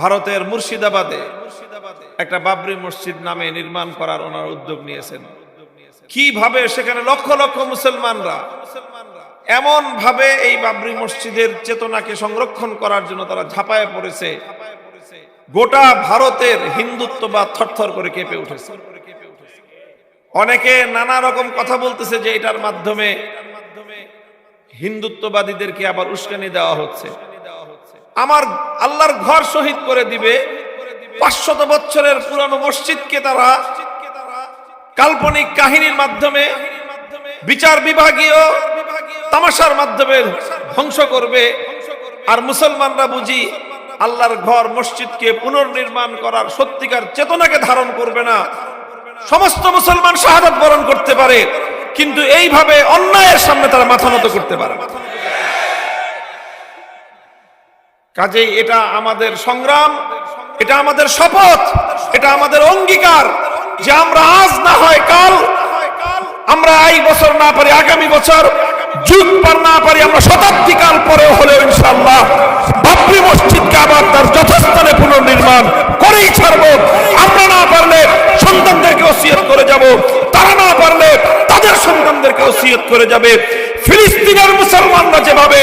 ভারতের মুর্শিদাবাদে একটা বাবরি মসজিদ নামে নির্মাণ করার ওনার উদ্যোগ নিয়েছেন। কীভাবে সেখানে লক্ষ লক্ষ মুসলমানরা এমন ভাবে এই বাবরি মসজিদের চেতনাকে সংরক্ষণ করার জন্য তারা ঝাঁপায় পড়েছে, গোটা ভারতের হিন্দুত্ববাদ থরথর করে কেঁপে উঠেছে। অনেকে নানা রকম কথা বলতেছে যে এটার মাধ্যমে হিন্দুত্ববাদীদেরকে আবার উস্কানি দেওয়া হচ্ছে। আমার আল্লাহর ঘর শহীদ করে দিবে। পাঁচশত বছরের পুরানো মসজিদকে তারা কাল্পনিক কাহিনীর মাধ্যমে, বিচার বিভাগীয় তামাশার মাধ্যমে ধ্বংস করবে। আর মুসলমানরা বুঝি আল্লাহর ঘর মসজিদকে পুনর্নির্মাণ করার সত্যিকার চেতনাকে ধারণ করবে না। সমস্ত মুসলমান শাহাদাত বরণ করতে পারে, কিন্তু এইভাবে অন্যায়ের সামনে তারা মাথা নত করতে পারে না। কাজেই এটা আমাদের সংগ্রাম, এটা আমাদের শপথ, এটা আমাদের অঙ্গীকার যে আমরা আজ না হয় কাল, আমরা এই বছর না পারি, আগামী বছর যুগ পার না পারি, আমরা শতাব্দী কাল পরে হলেও ইনশাল্লাহ বাবরি মসজিদকে আবার তার যথাস্থানে পুনর্নির্মাণ করেই ছাড়বো। আমরা না পারলে সন্তানদেরকে ওসিয়ত করে যাব, তারা না পারলে তাদের সন্তানদেরকে ওসিয়ত করে যাবে। ফিলিস্তিনের মুসলমানরা যেভাবে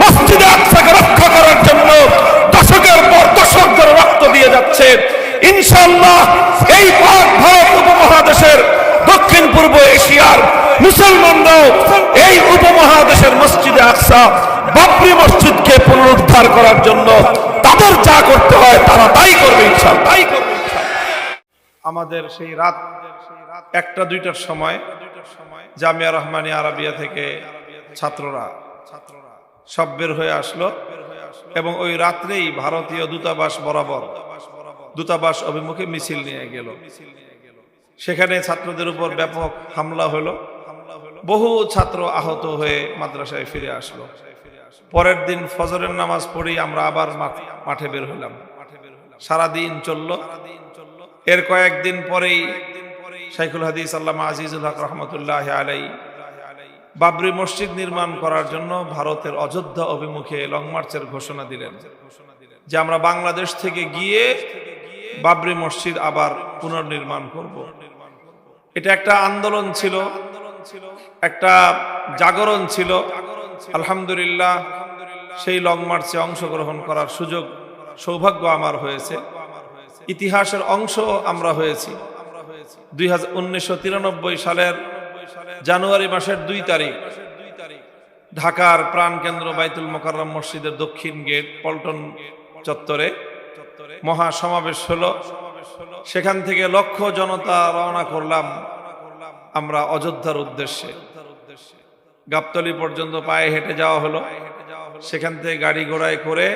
মসজিদে আকসাকে রক্ষা করার জন্য দশকের পর দশক ধরে রক্ত দিয়ে যাচ্ছে ইনশাআল্লাহ এই পাক ভারত উপমহাদেশের দক্ষিণ পূর্ব এশিয়ার মুসলমানরাও এই উপমহাদেশের মসজিদে আকসা বাবরি মসজিদকে পুনরুদ্ধার করার জন্য তাদের যা করতে হয় তারা তাই করবে ইনশাআল্লাহ। তাই করবে আমাদের সেই রাত, একটা, দুইটার সময় জামিয়া রহমানী আরাবিয়া থেকে ছাত্ররা ছাত্ররা, সব বের হয়ে আসলো এবং ওই রাত্রেই ভারতীয় দূতাবাস বরাবর দূতাবাস অভিমুখে মিছিল নিয়ে গেল। সেখানে ছাত্রদের উপর ব্যাপক হামলা হলো। বহু ছাত্র আহত হয়ে মাদ্রাসায় ফিরে আসলো। পরের দিন ফজরের নামাজ পড়েই আমরা আবার মাঠ- বের হলাম। সারা দিন চলল। এর কয়েকদিন পরেই শাইখুল হাদিস আল্লামা আজিজুল হক রহমতুল্লাহ আলাই বাবরি মসজিদ নির্মাণ করার জন্য ভারতের অযোধ্যা অভিমুখে লং মার্চের ঘোষণা দিলেন, যে আমরা বাংলাদেশ থেকে গিয়ে বাবরি মসজিদ আবার পুনর্নির্মাণ করব। এটা একটা আন্দোলন ছিল, একটা জাগরণ ছিল। আলহামদুলিল্লাহ, সেই লং মার্চে অংশগ্রহণ করার সুযোগ, সৌভাগ্য আমার হয়েছে। ইতিহাসের অংশ আমরা হয়েছি। দুই সালের জানুয়ারি মাসের দুই তারিখ, ঢাকার প্রাণকেন্দ্র বাইতুল মোকাররম মসজিদের দক্ষিণ গেট, পল্টন চত্বরে মহা সমাবেশ হলো। সেখান থেকে লক্ষ জনতা রওনা করলাম আমরা অযোধ্যার উদ্দেশ্যে। গাবতলি পর্যন্ত পায়ে হেঁটে যাওয়া হলো। সেখান থেকে গাড়ি ঘোড়ায় করে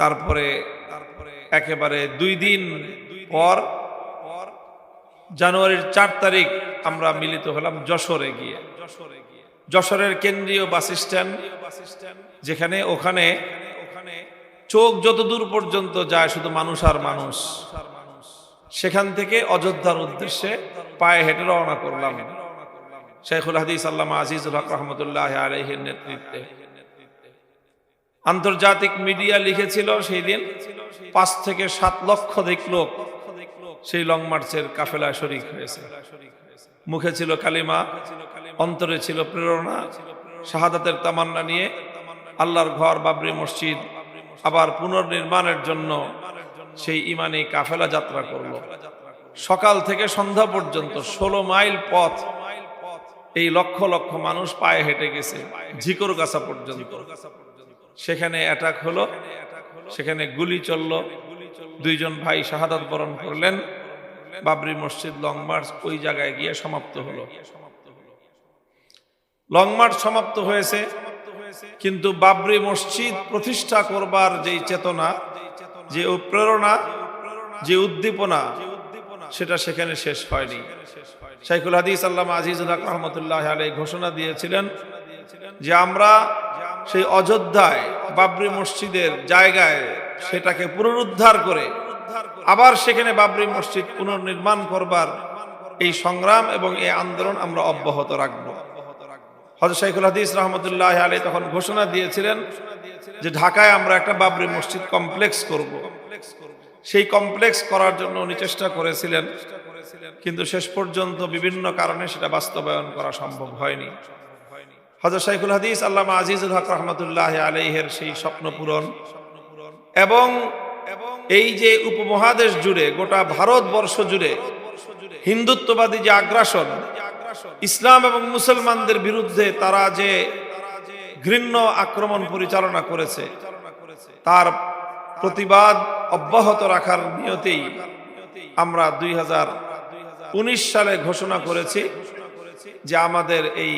তারপরে একেবারে দুই দিন পর জানুয়ারির চার তারিখ আমরা মিলিত হলাম যশোরে গিয়ে। যশোরের কেন্দ্রীয় বাস স্ট্যান্ড যেখানে ওখানে চোখ যত দূর পর্যন্ত যায় শুধু মানুষ আর মানুষ। সেখান থেকে অযোধ্যার উদ্দেশ্যে পায়ে হেঁটে রওনা করলাম। শেখুল হাদিস আল্লামা আজিজুল হক রহমতুল্লাহ আলহের নেতৃত্বে। আন্তর্জাতিক মিডিয়া লিখেছিল সেই দিন পাঁচ থেকে সাত লক্ষ দিক লোক সেই লং মার্চের কাফেলায় শরিক হয়েছে। মুখে ছিল কালিমা, অন্তরে ছিল প্রেরণা, শাহাদাতের তামান্না নিয়ে আল্লাহর ঘর, বাবরি মসজিদ আবার পুনর্নির্মাণের জন্য সেই ইমানি কাফেলা যাত্রা করল। সকাল থেকে সন্ধ্যা পর্যন্ত ষোলো মাইল পথ এই লক্ষ লক্ষ মানুষ পায়ে হেঁটে গেছে, ঝিকর গাছা পর্যন্ত। সেখানে অ্যাটাক হলো, সেখানে গুলি চলল। দুইজন ভাই শাহাদাত বরণ করলেন। বাবরি মসজিদ লং মার্চ ওই জায়গায় গিয়ে সমাপ্ত হলো। লং মার্চ সমাপ্ত হয়েছে। কিন্তু বাবরি মসজিদ প্রতিষ্ঠা করবার যেই চেতনা, যে প্রেরণা, যে উদ্দীপনা, সেটা সেখানে শেষ হয়নি। শাইখুল হাদিস আল্লাহ আজিজুল রহমতুল্লাহ আলাই ঘোষণা দিয়েছিলেন যে আমরা সেই অযোধ্যায় বাবরি মসজিদের জায়গায় সেটাকে পুনরুদ্ধার করে আবার সেখানে বাবরি মসজিদ পুনর্নির্মাণ করবার এই সংগ্রাম এবং এই আন্দোলন আমরা অব্যাহত রাখব। হজরত শাইখুল হাদিস রহমতুল্লাহ আলী তখন ঘোষণা দিয়েছিলেন যে ঢাকায় আমরা একটা বাবরি মসজিদ কমপ্লেক্স করব। সেই কমপ্লেক্স করার জন্য উনি চেষ্টা করেছিলেন, কিন্তু শেষ পর্যন্ত বিভিন্ন কারণে সেটা বাস্তবায়ন করা সম্ভব হয়নি। হজরত শাইখুল হাদিস আল্লামা আজিজুল হক রহমতুল্লাহ আলাইহের সেই স্বপ্ন পূরণ এবং এই যে উপমহাদেশ জুড়ে, গোটা ভারতবর্ষ জুড়ে হিন্দুত্ববাদী যে আগ্রাসন ইসলাম এবং মুসলমানদের বিরুদ্ধে তারা যে ঘৃণ্য আক্রমণ পরিচালনা করেছে, তার প্রতিবাদ অব্যাহত রাখার নিয়তেই আমরা দুই সালে ঘোষণা করেছি যে আমাদের এই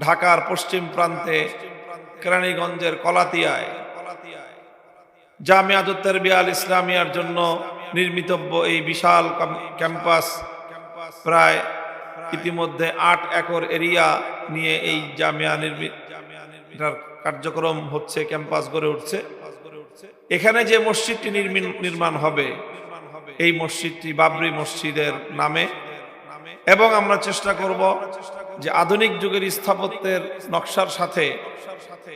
ঢাকার পশ্চিম প্রান্তে কেরানীগঞ্জের কলাতিয়ায় জামিয়াতুত্তর বিয়াল ইসলামিয়ার জন্য নির্মিতব্য এই বিশাল ক্যাম্পাস প্রায় ইতিমধ্যে আট একর এরিয়া নিয়ে এই জামিয়া নির্মিত এটার কার্যক্রম হচ্ছে ক্যাম্পাস গড়ে উঠছে। এখানে যে মসজিদটি নির্মাণ হবে, এই মসজিদটি বাবরি মসজিদের নামে। এবং আমরা চেষ্টা করব যে আধুনিক যুগের স্থাপত্যের নকশার সাথে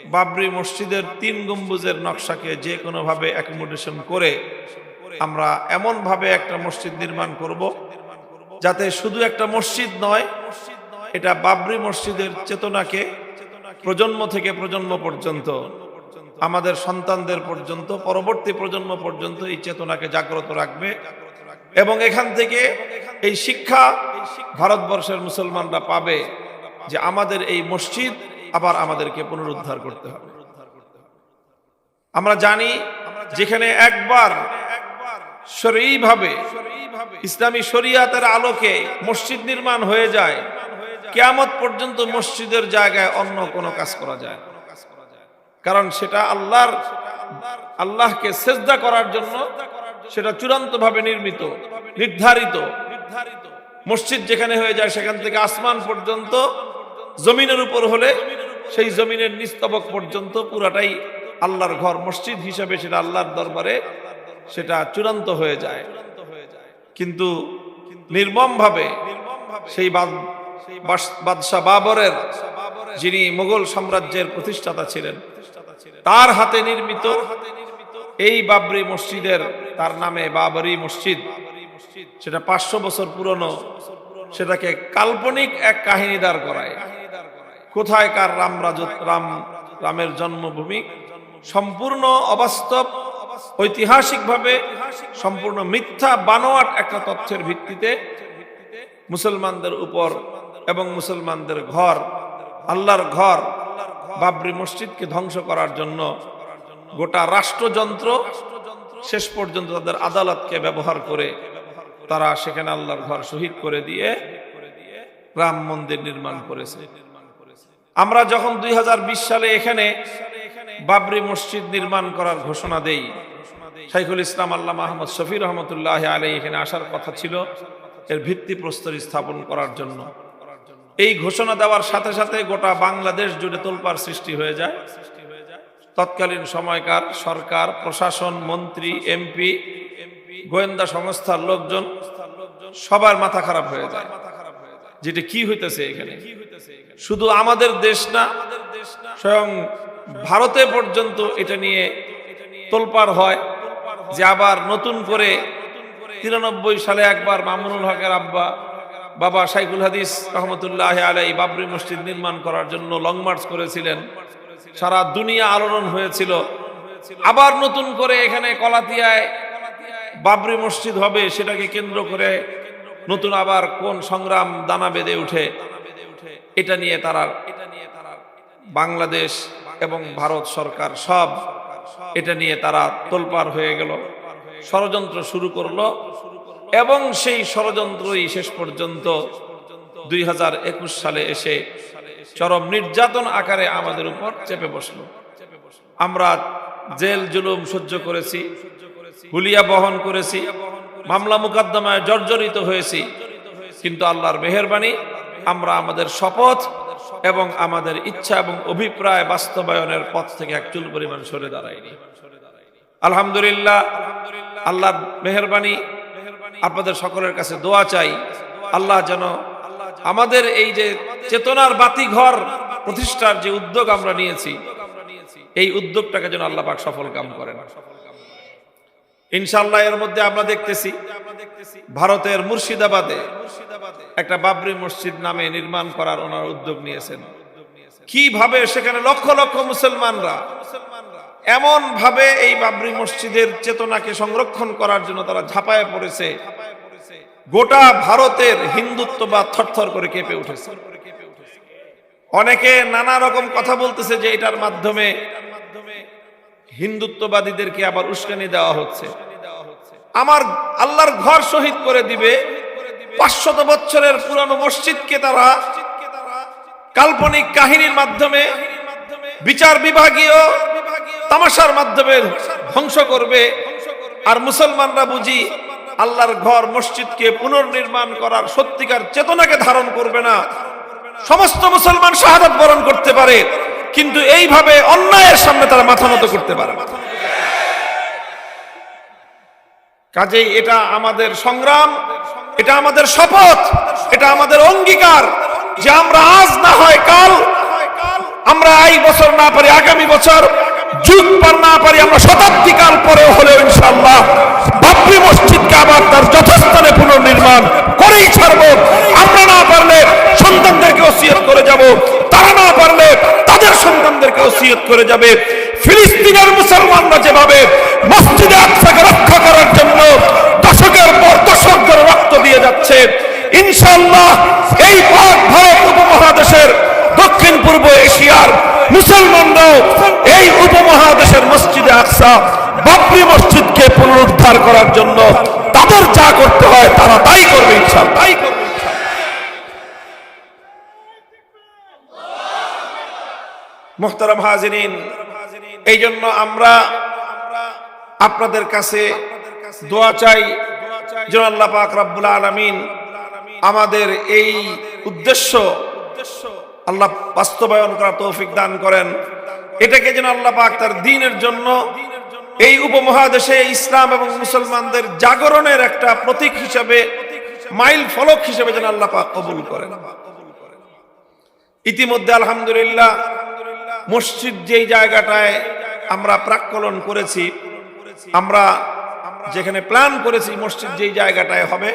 বাবরি মসজিদের তিন গম্বুজের নকশাকে যে কোনোভাবে অ্যাকোমোডেশন করে আমরা এমনভাবে একটা মসজিদ নির্মাণ করব যাতে শুধু একটা মসজিদ নয়, এটা বাবরি মসজিদের চেতনাকে প্রজন্ম থেকে প্রজন্ম পর্যন্ত, আমাদের সন্তানদের পর্যন্ত, পরবর্তী প্রজন্ম পর্যন্ত এই চেতনাকে জাগ্রত রাখবে। এবং এখান থেকে এই শিক্ষা ভারতবর্ষের মুসলমানরা পাবে যে আমাদের এই মসজিদ আবার আমাদেরকে পুনরুদ্ধার করতে হবে। আমরা জানি যেখানে একবার শরীভাবে ইসলামী শরিয়াতের আলোকে মসজিদ নির্মাণ হয়ে যায়। কেয়ামত পর্যন্ত মসজিদের জায়গায় অন্য কোনো কাজ করা যায় কারণ সেটা আল্লাহর, আল্লাহকে সেজদা করার জন্য সেটা চূড়ান্ত ভাবে নির্মিত, নির্ধারিত। মসজিদ যেখানে হয়ে যায় সেখান থেকে আসমান পর্যন্ত, জমিনের উপর হলে সেই জমিনের নিস্তবক পর্যন্ত পুরাটাই আল্লাহর ঘর। মসজিদ হিসাবে সেটা আল্লাহর দরবারে সেটা চূড়ান্ত হয়ে যায়। কিন্তু নির্মম ভাবে সেই বাদশাহ বাবরের যিনি মোগল সাম্রাজ্যের প্রতিষ্ঠাতা ছিলেন, তার হাতে নির্মিত এই বাবরি মসজিদের তার নামে বাবরি মসজিদ, সেটা পাঁচশো বছর পুরনো, সেটাকে কাল্পনিক এক কাহিনী দাঁড় করায়। কোথায় কার রাম রাম রামের জন্মভূমি? সম্পূর্ণ অবাস্তব ঐতিহাসিকভাবে সম্পূর্ণ মিথ্যা বানোয়াট একটা তথ্যের ভিত্তিতে মুসলমানদের উপর এবং মুসলমানদের ঘর, আল্লাহর ঘর, বাবরি মসজিদকে ধ্বংস করার জন্য গোটা রাষ্ট্রযন্ত্র শেষ পর্যন্ত তাদের আদালতকে ব্যবহার করে তারা সেখানে আল্লাহর ঘর শহীদ করে দিয়ে রাম মন্দির নির্মাণ করেছে। আমরা যখন দুই হাজার বিশ সালে এখানে বাবরি মসজিদ নির্মাণ করার ঘোষণা দেই শাইখুল ইসলাম আল্লাহ মাহমদ শফি রহমতুল্লাহ আলী এখানে আসার কথা ছিল। এর ভিত্তি প্রস্তর স্থাপন করার জন্য। এই ঘোষণা দেওয়ার সাথে সাথে গোটা বাংলাদেশ জুড়ে তোলপার সৃষ্টি হয়ে যায়। তৎকালীন সময়কার সরকার, প্রশাসন, মন্ত্রী, এমপি, গোয়েন্দা সংস্থার লোকজন সবার মাথা খারাপ হয়ে যায়। যেটা কি হইতেছে এখানে? শুধু আমাদের দেশ না, স্বয়ং ভারতে পর্যন্ত এটা নিয়ে তোলপার হয়। যে আবার নতুন করে তিরানব্বই সালে একবার মামুনুল হকের আব্বা, বাবা সাইকুল হাদিস রহমতুল্লাহ আলাই বাবরি মসজিদ নির্মাণ করার জন্য লং মার্চ করেছিলেন। সারা দুনিয়া আলোড়ন হয়েছিল। আবার নতুন করে এখানে কলাতিয়ায় বাবরি মসজিদ হবে, সেটাকে কেন্দ্র করে নতুন আবার কোন সংগ্রাম দানা বেঁধে উঠে, এটা নিয়ে তারা বাংলাদেশ এবং ভারত সরকার সব এটা নিয়ে তারা তোলপাড় হয়ে গেল। ষড়যন্ত্র শুরু করল এবং সেই ষড়যন্ত্রই শেষ পর্যন্ত দুই সালে এসে চরম নির্যাতন আকারে আমাদের উপর চেপে বসল। আমরা জেল, জুলুম সহ্য করেছি হুলিয়া বহন করেছি, মামলা মুকদ্দমায় জর্জরিত হয়েছি। কিন্তু আল্লাহর মেহরবানি, আমরা আমাদের শপথ এবং আমাদের ইচ্ছা এবং অভিপ্রায় বাস্তবায়নের পথ থেকে এক চুল পরিমাণ সরে দাঁড়ায়নি। আলহামদুলিল্লাহ আল্লাহর মেহরবানি, আপনাদের সকলের কাছে দোয়া চাই। আল্লাহ যেন আমাদের এই যে চেতনার বাতি ঘর প্রতিষ্ঠার যে উদ্যোগ আমরা নিয়েছি, এই উদ্যোগটাকে যেন আল্লাহ পাক সফল কাম করেন। ইনশাল্লাহ এর মধ্যে আমরা দেখতেছি ভারতের মুর্শিদাবাদে একটা বাবরি মসজিদ নামে নির্মাণ করার ওনার উদ্যোগ নিয়েছেন। কীভাবে সেখানে লক্ষ লক্ষ মুসলমানরা এমন ভাবে এই বাবরি মসজিদের চেতনাকে সংরক্ষণ করার জন্য তারা ঝাঁপায় পড়েছে, গোটা ভারতের হিন্দুত্ব বা থরথর করে কেঁপে উঠেছে। অনেকে নানা রকম কথা বলতেছে যে এটার মাধ্যমে হিন্দুত্ববাদীদেরকে আবার উস্কানি দেওয়া হচ্ছে। আমার আল্লাহর ঘর শহীদ করে দিবে পাঁচশত বছরের পুরানো মসজিদকে তারা কাল্পনিক কাহিনীর মাধ্যমে, বিচার বিভাগীয় তামাশার মাধ্যমে ধ্বংস করবে আর মুসলমানরা বুঝি আল্লাহর ঘর মসজিদকে পুনর্নির্মাণ করার সত্যিকার চেতনাকে ধারণ করবে না। সমস্ত মুসলমান শাহাদাত বরণ করতে পারে। কিন্তু এইভাবে অন্যায়ের সামনে তারা মাথা নত করতে পারে কাজেই এটা আমাদের সংগ্রাম, এটা আমাদের শপথ, এটা আমাদের অঙ্গীকার যে আমরা আজ না হয় কাল, আমরা এই বছর না পারি, আগামী বছর যুগ পার না পারি, আমরা শতাব্দী কাল পরে হলেও ইনশাল্লাহ বাবরি মসজিদকে আবার তার যথাস্থানে পুনর্নির্মাণ করেই ছাড়বো আমরা না পারলে সন্তানদেরকে ওসিয়ত করে যাব তারা না পারলে তাদের সন্তানদেরকে ওসিয়ত করে যাবে। ফিলিস্তিনের মুসলমানরা যেভাবে মসজিদে আকসাকে রক্ষা করার জন্য দশকের পর দশক ধরে রক্ত দিয়ে যাচ্ছে, ইনশাআল্লাহ এই পাক ভারত উপমহাদেশের দক্ষিণ পূর্ব এশিয়ার মুসলমানরাও এই উপমহাদেশের মসজিদে আকসা বাবরি মসজিদকে পুনরুদ্ধার করার জন্য তাদের যা করতে হয় তারা তাই করবে ইনশাআল্লাহ। তাই করবে মোহতারাম হাজিরিন, এই জন্য আমরা আপনাদের কাছে দোয়া চাই যেন আল্লাহ পাক রব্বুল আমাদের এই উদ্দেশ্য আল্লাহ বাস্তবায়ন করার তৌফিক দান করেন। এটাকে যেন আল্লাহ পাক তার দিনের জন্য এই উপমহাদেশে ইসলাম এবং মুসলমানদের জাগরণের একটা প্রতীক হিসেবে, মাইল ফলক হিসেবে যেন আল্লাহ পাক কবুল করেন। ইতিমধ্যে আলহামদুলিল্লাহ মসজিদ যেই জায়গাটায় আমরা প্রাক্কলন করেছি, আমরা যেখানে প্ল্যান করেছি মসজিদ যেই জায়গাটায় হবে,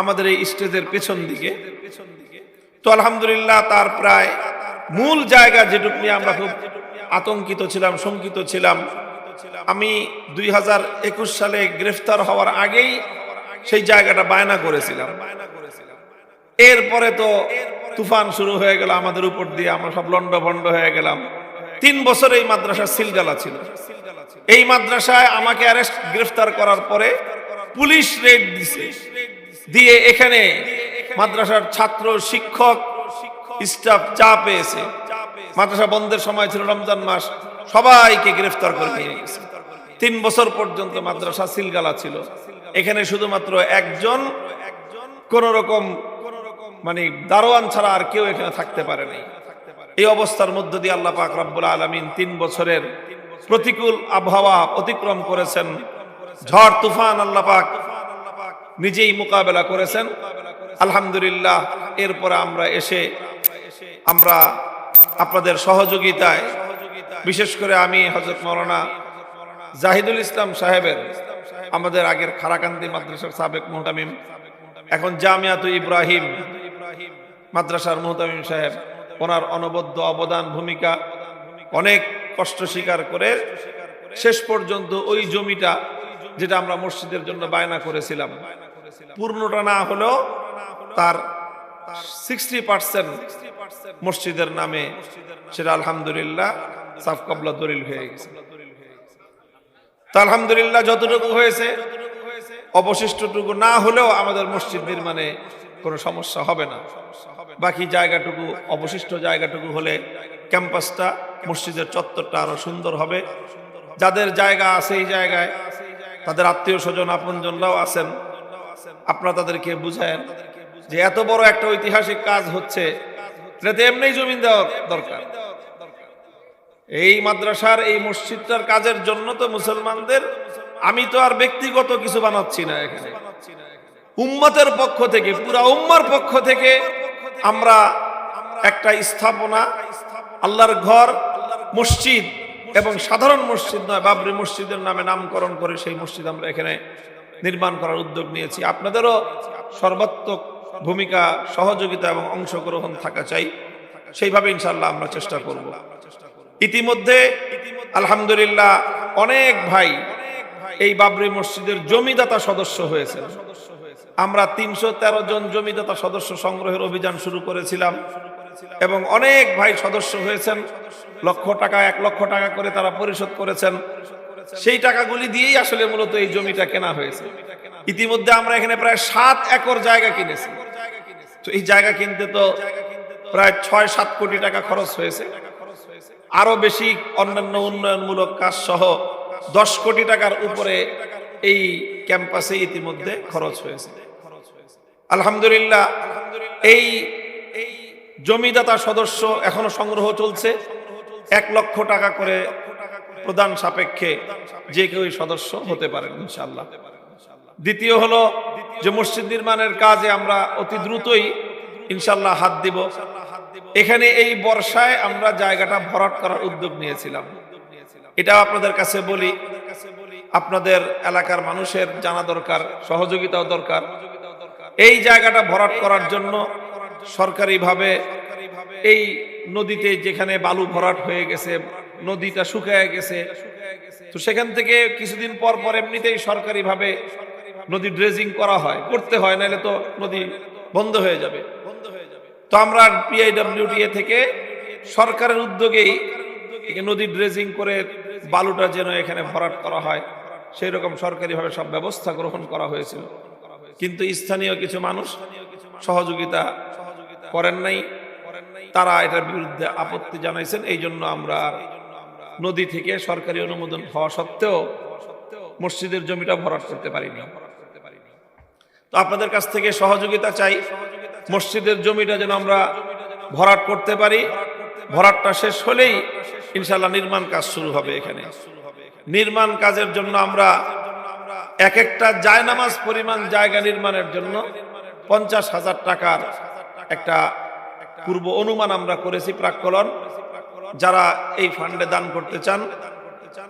আমাদের এই স্টেজের পেছন দিকে। তো আলহামদুলিল্লাহ তার প্রায় মূল জায়গা যেটুক নিয়ে আমরা খুব আতঙ্কিত ছিলাম, শঙ্কিত ছিলাম। আমি দুই হাজার একুশ সালে গ্রেফতার হওয়ার আগেই সেই জায়গাটা বায়না করেছিলাম। এরপরে তো তুফান শুরু হয়ে গেল আমাদের উপর দিয়ে, আমরা সব লন্ড ভন্ড হয়ে গেলাম। তিন বছর এই মাদ্রাসা সিলগালা ছিল। এই মাদ্রাসায় আমাকে অ্যারেস্ট গ্রেফতার করার পরে পুলিশ রেড দিছে। দিয়ে এখানে মাদ্রাসার ছাত্র, শিক্ষক, স্টাফ চা পেয়েছে। মাদ্রাসা বন্ধের সময় ছিল রমজান মাস, সবাইকে গ্রেফতার করে নিয়ে গেছে। তিন বছর পর্যন্ত মাদ্রাসা সিলগালা ছিল। এখানে শুধুমাত্র একজন কোন রকম মানে দারোয়ান ছাড়া আর কেউ এখানে থাকতে পারে নাই। এই অবস্থার মধ্য দিয়ে আল্লাহ পাক রব্বুল আলমিন তিন বছরের প্রতিকূল আবহাওয়া অতিক্রম করেছেন। ঝড়, তুফান আল্লাহ পাক নিজেই মোকাবেলা করেছেন। আলহামদুলিল্লাহ, এরপরে আমরা এসে আমরা আপনাদের সহযোগিতায়, বিশেষ করে আমি হজরত মৌলানা জাহিদুল ইসলাম সাহেবের, আমাদের আগের খারাকান্দি মাদ্রাসার সাবেক মোহতামিম, এখন জামিয়াতু ইব্রাহিম মাদ্রাসার মোহতামিম সাহেব, ওনার অনবদ্য অবদান ভূমিকা অনেক কষ্ট স্বীকার করে শেষ পর্যন্ত ওই জমিটা যেটা আমরা মসজিদের জন্য বায়না করেছিলাম, পূর্ণটা না হলেও তার সিক্সটি পার্সেন্ট মসজিদের নামে সেটা আলহামদুলিল্লাহ সাফ কবলা দলিল হয়ে গেছে। তো আলহামদুলিল্লাহ যতটুকু হয়েছে, অবশিষ্টটুকু না হলেও আমাদের মসজিদ নির্মাণে কোনো সমস্যা হবে না। বাকি জায়গাটুকু, অবশিষ্ট জায়গাটুকু হলে ক্যাম্পাসটা, মসজিদের চত্বরটা আরও সুন্দর হবে। যাদের জায়গা আছে এই জায়গায়, তাদের আত্মীয় স্বজন, আপনজনরাও আছেন। আপনারা তাদেরকে বুঝায়েন যে এত বড় একটা ঐতিহাসিক কাজ হচ্ছে, এটাতে এমনি জমিন দেওয়া দরকার। এই মাদ্রাসার এই মসজিদটার কাজের জন্য তো মুসলমানদের, আমি তো আর ব্যক্তিগত কিছু বানাচ্ছি না এখানে। উম্মতের পক্ষ থেকে, পুরা উম্মার পক্ষ থেকে আমরা একটা স্থাপনা, আল্লাহর ঘর, মসজিদ এবং সাধারণ মসজিদ নয়, বাবরি মসজিদের নামে নামকরণ করে সেই মসজিদ আমরা এখানে নির্মাণ করার উদ্যোগ নিয়েছি। আপনাদেরও সর্বাত্মক ভূমিকা, সহযোগিতা এবং অংশগ্রহণ থাকা চাই। সেইভাবে ইনশাল্লাহ আমরা চেষ্টা করব। ইতিমধ্যে আলহামদুলিল্লাহ অনেক ভাই এই বাবরি মসজিদের জমিদাতা সদস্য হয়েছে আমরা তিনশো তেরো জন জমিদাতা সদস্য সংগ্রহের অভিযান শুরু করেছিলাম এবং অনেক ভাই সদস্য হয়েছেন। লক্ষ টাকা, এক লক্ষ টাকা করে তারা পরিশোধ করেছেন। সেই টাকাগুলি দিয়েই আসলে মূলত এই জমিটা কেনা হয়েছে। ইতিমধ্যে আমরা এখানে প্রায় সাত একর জায়গা কিনেছি। তো এই জায়গা কিনতে তো প্রায় ছয় সাত কোটি টাকা খরচ হয়েছে। আরও বেশি অন্যান্য উন্নয়নমূলক কাজ সহ দশ কোটি টাকার উপরে এই ক্যাম্পাসে ইতিমধ্যে খরচ হয়েছে। আলহামদুলিল্লাহ, এই জমিদাতা সদস্য এখনও সংগ্রহ চলছে। এক লক্ষ টাকা করে প্রদান সাপেক্ষে যে কেউ সদস্য হতে পারেন ইনশাল্লাহ দ্বিতীয় হলো যে মসজিদ নির্মাণের কাজে আমরা অতি দ্রুতই ইনশাল্লাহ হাত দিব। এখানে এই বর্ষায় আমরা জায়গাটা ভরাট করার উদ্যোগ নিয়েছিলাম। এটা আপনাদের কাছে বলি, আপনাদের এলাকার মানুষের জানা দরকার, সহযোগিতাও দরকার। এই জায়গাটা ভরাট করার জন্য সরকারিভাবে এই নদীতে যেখানে বালু ভরাট হয়ে গেছে, নদীটা শুকায় গেছে, তো সেখান থেকে কিছুদিন পর পর এমনিতেই সরকারিভাবে নদী ড্রেজিং করা হয়। করতে হয়, নাহলে তো নদী বন্ধ হয়ে যাবে। তো আমরা পিআইডব্লিউটিএ থেকে সরকারের উদ্যোগেই নদী ড্রেজিং করে বালুটা যেন এখানে ভরাট করা হয়, সেই রকম সরকারিভাবে সব ব্যবস্থা গ্রহণ করা হয়েছিল। কিন্তু স্থানীয় কিছু মানুষ সহযোগিতা করেন নাই। তারা এটার বিরুদ্ধে আপত্তি জানাইছেন। এই জন্য আমরা নদী থেকে সরকারি অনুমোদন হওয়া সত্ত্বেও মসজিদের জমিটা ভরাট করতে পারিনি। তো আপনাদের কাছ থেকে সহযোগিতা চাই। মসজিদের জমিটা যেন আমরা ভরাট করতে পারি। ভরাটটা শেষ হলেই ইনশাল্লাহ নির্মাণ কাজ শুরু হবে এখানে। নির্মাণ কাজের জন্য আমরা এক একটা জায়নামাজ পরিমাণ জায়গা নির্মাণের জন্য পঞ্চাশ হাজার টাকার একটা পূর্ব অনুমান আমরা করেছি প্রাক্কলন। যারা এই ফান্ডে দান করতে চান,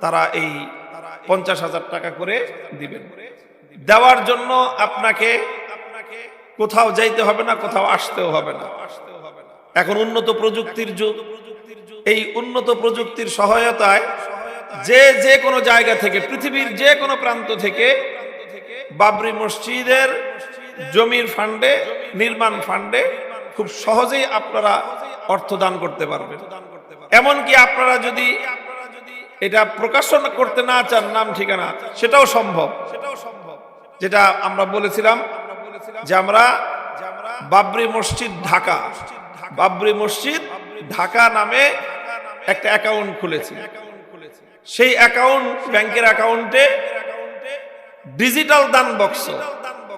তারা এই পঞ্চাশ হাজার টাকা করে দিবেন। দেওয়ার জন্য আপনাকে কোথাও যাইতে হবে না, কোথাও আসতেও হবে না। এখন উন্নত প্রযুক্তির যুগ। এই উন্নত প্রযুক্তির সহায়তায় যে যে কোনো জায়গা থেকে, পৃথিবীর যে কোনো প্রান্ত থেকে বাবরি মসজিদের জমির ফান্ডে, নির্মাণ ফান্ডে খুব সহজেই আপনারা অর্থ দান করতে পারবেন। এমনকি আপনারা যদি এটা প্রকাশন করতে না চান, নাম, ঠিকানা, সেটাও সম্ভব। সেটাও সম্ভব যেটা আমরা বলেছিলাম যে আমরা বাবরি মসজিদ ঢাকা, বাবরি মসজিদ ঢাকা নামে একটা অ্যাকাউন্ট খুলেছি। সেই অ্যাকাউন্ট ব্যাংকের অ্যাকাউন্টে ডিজিটাল দান বক্স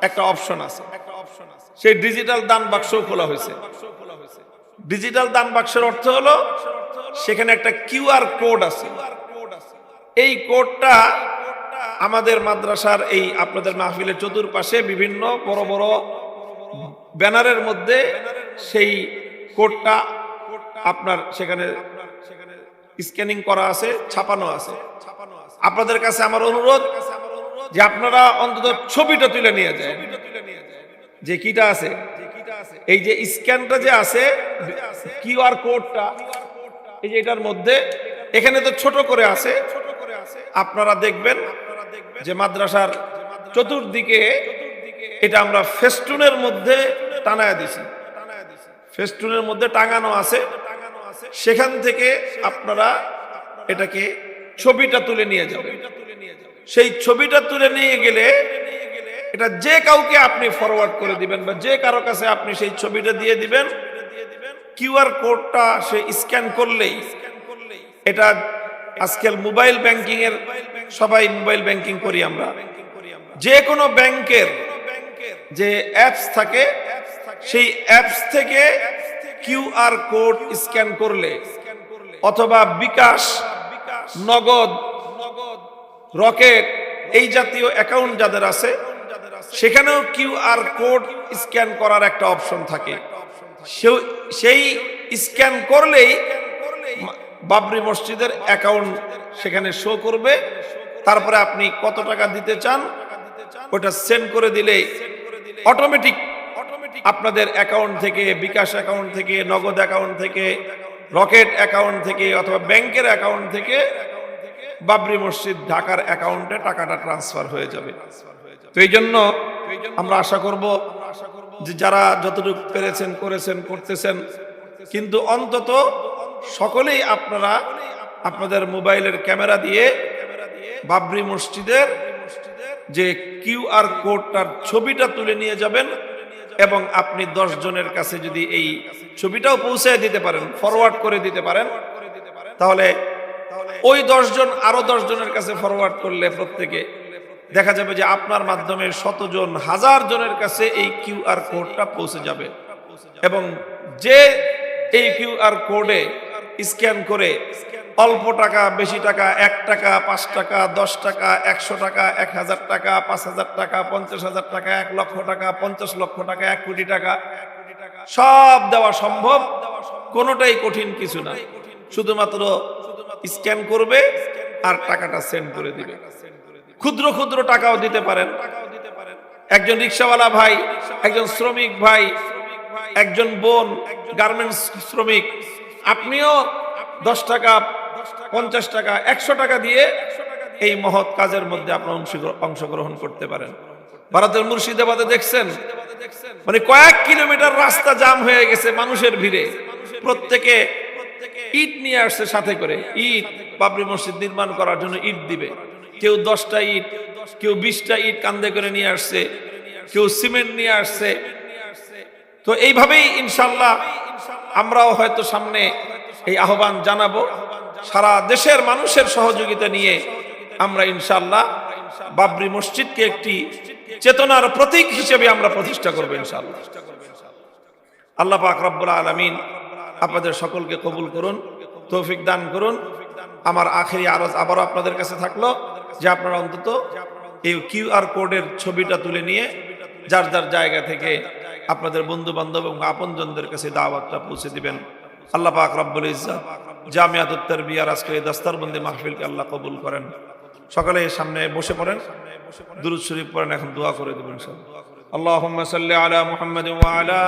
একটা অপশন আছে। সেই ডিজিটাল দান বাক্স খোলা হয়েছে। ডিজিটাল দান বাক্সের অর্থ হলো সেখানে একটা কিউআর কোড আছে। এই কোডটা আমাদের মাদ্রাসার এই আপনাদের মাহফিলের চতুর্পাশে বিভিন্ন বড় বড় ব্যানারের মধ্যে সেই কোডটা আপনার সেখানে স্ক্যানিং করা আছে, ছাপানো আছে। আপনাদের কাছে আমার অনুরোধ যে আপনারা অন্তত ছবিটা তুলে নিয়ে যায় যে কিটা আছে, এই যে স্ক্যানটা যে আছে কিউআর কোডটা, এই যে এটার মধ্যে, এখানে তো ছোট করে আছে। আপনারা দেখবেন যে মাদ্রাসার চতুর্দিকে এটা আমরা ফেস্টুনের মধ্যে টানায় দিছি। ফেস্টুনের মধ্যে টাঙানো আছে। সেখান থেকে আপনারা এটাকে ছবিটা তুলে নিয়ে যাবেন। সেই ছবিটা তুলে নিয়ে গেলে এটা যে কাউকে আপনি ফরওয়ার্ড করে দিবেন বা যে কারও কাছে আপনি সেই ছবিটা দিয়ে দিবেন কিউআর কোডটা সে স্ক্যান করলেই এটা আজকাল মোবাইল ব্যাংকিং এর সবাই মোবাইল ব্যাংকিং করি আমরা। যে কোনো ব্যাংকের যে অ্যাপস থাকে, সেই অ্যাপস থেকে কিউআর কোড স্ক্যান করলে অথবা বিকাশ, নগদ, রকেট, এই জাতীয় অ্যাকাউন্ট যাদের আছে, সেখানেও কিউআর কোড স্ক্যান করার একটা অপশন থাকে। সেই স্ক্যান করলেই বাবরি মসজিদের অ্যাকাউন্ট সেখানে শো করবে। তারপরে আপনি কত টাকা দিতে চান, ওটা সেন্ড করে দিলেই অটোমেটিক আপনাদের অ্যাকাউন্ট থেকে, বিকাশ অ্যাকাউন্ট থেকে, নগদ অ্যাকাউন্ট থেকে, রকেট অ্যাকাউন্ট থেকে, অথবা ব্যাংকের অ্যাকাউন্ট থেকে বাবরি মসজিদ ঢাকার অ্যাকাউন্টে টাকাটা ট্রান্সফার হয়ে যাবে। তো এই জন্য আমরা আশা করব যে যারা যতটুকু পেরেছেন, করেছেন, করতেছেন, কিন্তু অন্তত সকলেই আপনারা আপনাদের মোবাইলের ক্যামেরা দিয়ে বাবরি মসজিদের যে কিউআর কোডটার ছবিটা তুলে নিয়ে যাবেন এবং আপনি দশ জনের কাছে যদি এই ছবিটাও পৌঁছে দিতে পারেন ফরওয়ার্ড করে দিতে পারেন, তাহলে ওই দশজন আরও জনের কাছে ফরওয়ার্ড করলে প্রত্যেকে দেখা যাবে যে আপনার মাধ্যমে শতজন হাজার জনের কাছে এই কিউআর কোডটা পৌঁছে যাবে। এবং যে এই কিউআর কোডে স্ক্যান করে অল্প টাকা, বেশি টাকা, এক টাকা, পাঁচ টাকা, দশ টাকা, একশো টাকা, এক হাজার টাকা, পাঁচ হাজার টাকা, পঞ্চাশ হাজার টাকা, এক লক্ষ টাকা, পঞ্চাশ লক্ষ টাকা, এক কোটি টাকা। সব দেওয়া সম্ভব, কোনোটাই কঠিন কিছু না। শুধুমাত্র স্ক্যান করবে আর টাকাটা সেন্ড করে দিবে। ক্ষুদ্র ক্ষুদ্র টাকাও দিতে পারেন। একজন রিক্সাওয়ালা ভাই, একজন শ্রমিক ভাই, একজন বোন, গার্মেন্টস শ্রমিক, আপনিও দশ টাকা পঞ্চাশ টাকা, একশো টাকা দিয়ে এই মহৎ কাজের মধ্যে আপনার অংশগ্র- অংশগ্রহণ করতে পারেন। ভারতের মুর্শিদাবাদে দেখছেন? মানে কয়েক কিলোমিটার রাস্তা জাম হয়ে গেছে মানুষের ভিড়ে। প্রত্যেকে ইট নিয়ে আসছে সাথে করে। ইট বাবরি মসজিদ নির্মাণ করার জন্য ইট দিবে। কেউ দশটা ইট, কেউ বিশটা ইট কান্দে করে নিয়ে আসছে। কেউ সিমেন্ট নিয়ে আসছে। তো এইভাবেই ইনশাল্লাহ আমরাও হয়তো সামনে এই আহ্বান জানাব। সারা দেশের মানুষের সহযোগিতা নিয়ে আমরা ইনশাল্লাহ বাবরি মসজিদকে একটি চেতনার প্রতীক হিসেবে আমরা প্রতিষ্ঠা করব ইনশাল্লাহ আল্লাহ পাক রব্বুল আলমিন আপনাদের সকলকে কবুল করুন, তৌফিক দান করুন। আমার আখেরি আরজ আবারও আপনাদের কাছে থাকল যে আপনারা অন্তত এই কিউআর কোডের ছবিটা তুলে নিয়ে যার যার জায়গা থেকে আপনাদের বন্ধু বান্ধব এবং আপনজনদের কাছে দাওয়াতটা পৌঁছে দিবেন। আল্লাহ পাক রব্বুল ইজ্জাত জামিয়াত উত্তর বিয়ার আজকে এই দস্তারবন্দি মাহফিলকে আল্লাহ কবুল করেন। সকালে সামনে বসে পড়েন। দুরুদ শরীফ পড়েন, এখন দোয়া করে দেবেন আল্লাহ সাল্লি আলা মোহাম্মদ ওয়া আলা